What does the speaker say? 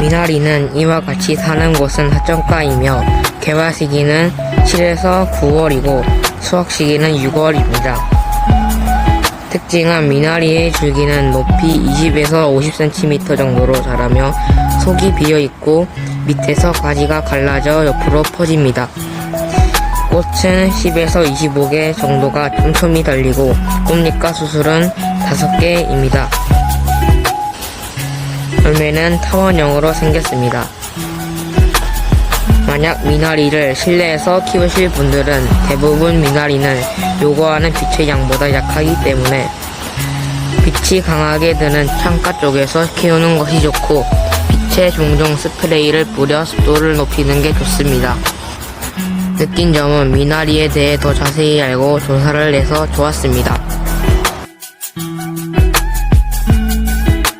미나리는 이와 같이 사는 곳은 하천가이며 개화 시기는 7에서 9월이고 수확 시기는 6월입니다. 특징은 미나리의 줄기는 높이 20에서 50cm 정도로 자라며 속이 비어 있고 밑에서 가지가 갈라져 옆으로 퍼집니다. 꽃은 10에서 25개 정도가 촘촘히 달리고 꽃잎과 수술은 5개입니다. 열매는 타원형으로 생겼습니다. 만약 미나리를 실내에서 키우실 분들은 대부분 미나리는 요구하는 빛의 양보다 약하기 때문에 빛이 강하게 드는 창가 쪽에서 키우는 것이 좋고 빛에 종종 스프레이를 뿌려 습도를 높이는 게 좋습니다. 느낀 점은 미나리에 대해 더 자세히 알고 조사를 해서 좋았습니다.